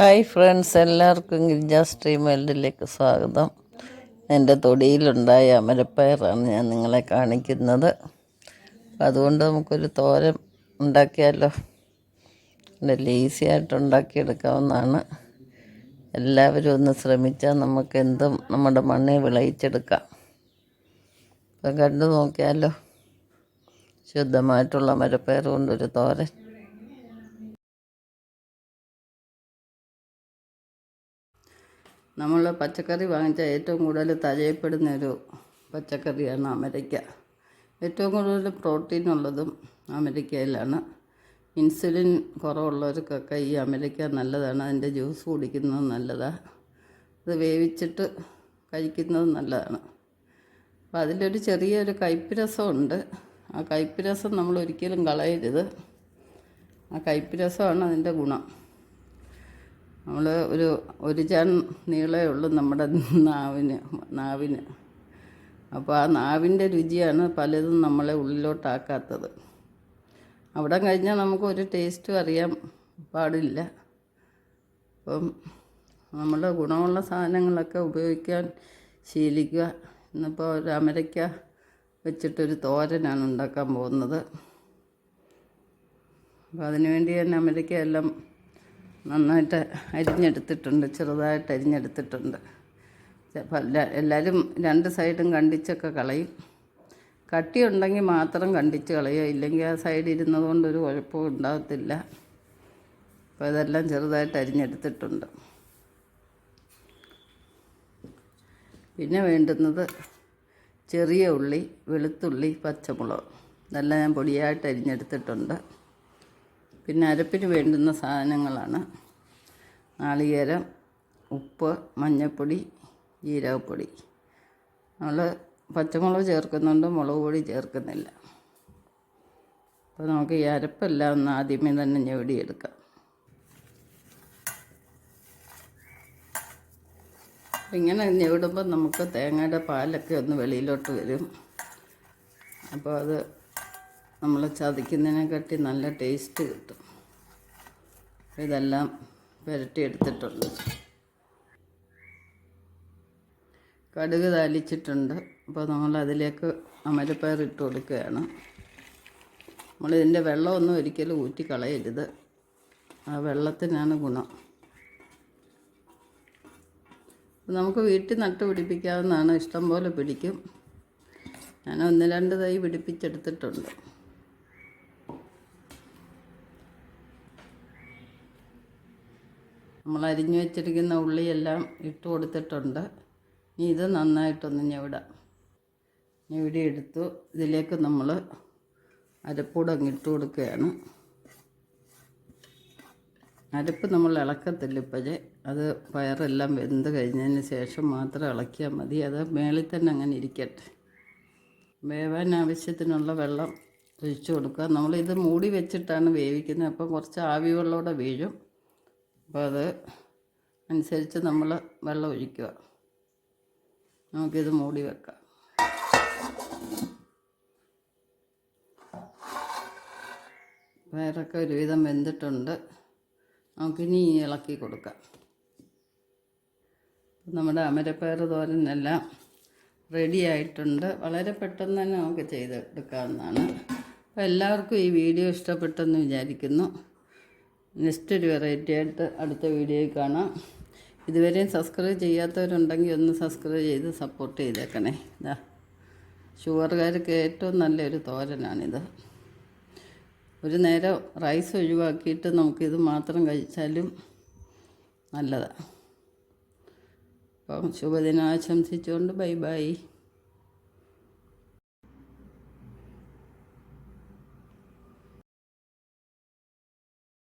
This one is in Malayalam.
ഹായ് ഫ്രണ്ട്സ് എല്ലാവർക്കും ഗിരിജ സ്ട്രീം വേൾഡിലേക്ക് സ്വാഗതം. എന്റെ തൊടിയിലുണ്ടായ അമരപ്പയറാണ് ഞാൻ നിങ്ങളെ കാണിക്കുന്നത്. അതുകൊണ്ട് നമുക്കൊരു തോരൻ ഉണ്ടാക്കിയാലോ? നല്ല ഈസി ആയിട്ട് ഉണ്ടാക്കിയെടുക്കാവുന്നതാണ്. എല്ലാവരും ഒന്ന് ശ്രമിച്ചാൽ നമുക്ക് എന്തും നമ്മുടെ മണ്ണിൽ വിളയിച്ചെടുക്കാം. അപ്പം കണ്ടു നോക്കിയാലോ? ശുദ്ധമായിട്ടുള്ള മരപ്പയർ കൊണ്ടൊരു തോരൻ. നമ്മൾ പച്ചക്കറി വാങ്ങിച്ച ഏറ്റവും കൂടുതൽ തഴയപ്പെടുന്ന ഒരു പച്ചക്കറിയാണ് അമേരിക്ക. ഏറ്റവും കൂടുതൽ പ്രോട്ടീൻ ഉള്ളതും അമരിക്കയിലാണ്. ഇൻസുലിൻ കുറവുള്ളവർക്കൊക്കെ ഈ അമരിക്ക നല്ലതാണ്. അതിന്റെ ജ്യൂസ് കുടിക്കുന്നത് നല്ലതാണ് അത് വേവിച്ചിട്ട് കഴിക്കുന്നത് നല്ലതാണ്. അപ്പോൾ അതിലൊരു ചെറിയൊരു കയ്പ്പിരസമുണ്ട് ആ കയ്പ്പിരസം നമ്മൾ ഒരിക്കലും കളയരുത്. ആ കയ്പ്പിരസമാണ് അതിന്റെ ഗുണം. നമ്മൾ ഒരു ഒരു ചാൻ നീളേ ഉള്ളൂ നമ്മുടെ നാവിന് നാവിന്. അപ്പോൾ ആ നാവിന്റെ രുചിയാണ് പലതും നമ്മളെ ഉള്ളിലോട്ടാക്കാത്തത്. അവിടെ കഴിഞ്ഞാൽ നമുക്ക് ഒരു ടേസ്റ്റും അറിയാൻ പാടില്ല. അപ്പം നമ്മൾ ഗുണമുള്ള സാധനങ്ങളൊക്കെ ഉപയോഗിക്കാൻ ശീലിക്കുക. ഇന്നിപ്പോൾ ഒരു അമരയ്ക്ക വെച്ചിട്ടൊരു തോരനാണ് ഉണ്ടാക്കാൻ പോകുന്നത്. അപ്പോൾ അതിനുവേണ്ടി തന്നെ അമരയ്ക്ക എല്ലാം നന്നായിട്ട് അരിഞ്ഞെടുത്തിട്ടുണ്ട് ചെറുതായിട്ട് അരിഞ്ഞെടുത്തിട്ടുണ്ട്. എല്ലാവരും രണ്ട് സൈഡും കണ്ടിച്ചൊക്കെ കളയും. കട്ടിയുണ്ടെങ്കിൽ മാത്രം കണ്ടിച്ച് കളയുക. ഇല്ലെങ്കിൽ ആ സൈഡ് ഇരുന്നതുകൊണ്ട് ഒരു കുഴപ്പവും ഉണ്ടാകത്തില്ല അപ്പോൾ ഇതെല്ലാം ചെറുതായിട്ട് അരിഞ്ഞെടുത്തിട്ടുണ്ട്. പിന്നെ വേണ്ടുന്നത് ചെറിയ ഉള്ളി വെളുത്തുള്ളി പച്ചമുളക്. ഇതെല്ലാം ഞാൻ പൊടിയായിട്ട് അരിഞ്ഞെടുത്തിട്ടുണ്ട്. പിന്നെ അരപ്പിന് വേണ്ടുന്ന സാധനങ്ങളാണ്. നാളികേരം ഉപ്പ് മഞ്ഞൾപ്പൊടി ജീരകപ്പൊടി. നമ്മൾ പച്ചമുളക് ചേർക്കുന്നുണ്ട് മുളക് പൊടി ചേർക്കുന്നില്ല. അപ്പോൾ നമുക്ക് ഈ അരപ്പെല്ലാം ഒന്ന് ആദ്യമേ തന്നെ ഞെവിടിയെടുക്കാം. ഇങ്ങനെ ഞെവിടുമ്പോൾ നമുക്ക് തേങ്ങയുടെ പാലൊക്കെ ഒന്ന് വെളിയിലോട്ട് വരും. അപ്പോൾ അത് നമ്മൾ ചതിക്കുന്നതിനെക്കാട്ടി നല്ല ടേസ്റ്റ് കിട്ടും. ഇതെല്ലാം പുരട്ടിയെടുത്തിട്ടുണ്ട്. കടുക് താലിച്ചിട്ടുണ്ട്. അപ്പോൾ നമ്മൾ അതിലേക്ക് അമരപ്പയർ ഇട്ട് കൊടുക്കുകയാണ്. നമ്മളിതിന്റെ വെള്ളമൊന്നും ഒരിക്കലും ഊറ്റി കളയരുത് ആ വെള്ളത്തിനാണ് ഗുണം. നമുക്ക് വീട്ടിൽ നട്ട് പിടിപ്പിക്കാവുന്നതാണ്. ഇഷ്ടം പോലെ പിടിക്കും. ഞാൻ ഒന്ന് രണ്ട് തൈ പിടിപ്പിച്ചെടുത്തിട്ടുണ്ട്. നമ്മൾ അരിഞ്ഞു വെച്ചിരിക്കുന്ന ഉള്ളിയെല്ലാം ഇട്ട് കൊടുത്തിട്ടുണ്ട്. ഇനി ഇത് നന്നായിട്ടൊന്ന് ഞെവിടാം. ഞെവിടി എടുത്തു. ഇതിലേക്ക് നമ്മൾ അരപ്പൂടെ ഇട്ട് കൊടുക്കുകയാണ്. അരപ്പ് നമ്മൾ ഇളക്കത്തില്ല ഇപ്പോഴേ. അത് പയറെല്ലാം വെന്ത് കഴിഞ്ഞതിന് ശേഷം മാത്രം ഇളക്കിയാൽ മതി. അത് മേളിൽ തന്നെ അങ്ങനെ ഇരിക്കട്ടെ. വേവാൻ ആവശ്യത്തിനുള്ള വെള്ളം ഒഴിച്ചു കൊടുക്കുക. നമ്മളിത് മൂടി വെച്ചിട്ടാണ് വേവിക്കുന്നത്. അപ്പം കുറച്ച് ആവി വെള്ളമൂടെ വീഴും. അപ്പോൾ അത് അനുസരിച്ച് നമ്മൾ വെള്ളം ഒഴിക്കുക. നമുക്കിത് മൂടി വെക്കാം. പയറൊക്കെ ഒരുവിധം വെന്തിട്ടുണ്ട്. നമുക്കിനി ഇളക്കി കൊടുക്കാം. നമ്മുടെ അമരപ്പയർ തോരനെല്ലാം റെഡി ആയിട്ടുണ്ട്. വളരെ പെട്ടെന്ന് തന്നെ നമുക്ക് ചെയ്തെടുക്കാവുന്നതാണ്. അപ്പോൾ എല്ലാവർക്കും ഈ വീഡിയോ ഇഷ്ടപ്പെട്ടെന്ന് വിചാരിക്കുന്നു. നെക്സ്റ്റ് ഒരു വെറൈറ്റി ആയിട്ട് അടുത്ത വീഡിയോ കാണാം. ഇതുവരെയും സബ്സ്ക്രൈബ് ചെയ്യാത്തവരുണ്ടെങ്കിൽ ഒന്ന് സബ്സ്ക്രൈബ് ചെയ്ത് സപ്പോർട്ട് ചെയ്തേക്കണേ. ഇതാ ഷുഗറുകാർക്ക് ഏറ്റവും നല്ലൊരു തോരനാണിത്. ഒരു നേരം റൈസ് ഒഴിവാക്കിയിട്ട് നമുക്കിത് മാത്രം കഴിച്ചാലും നല്ലതാണ് അപ്പം ശുഭദിനം ആശംസിച്ചുകൊണ്ട് ബൈ ബൈ.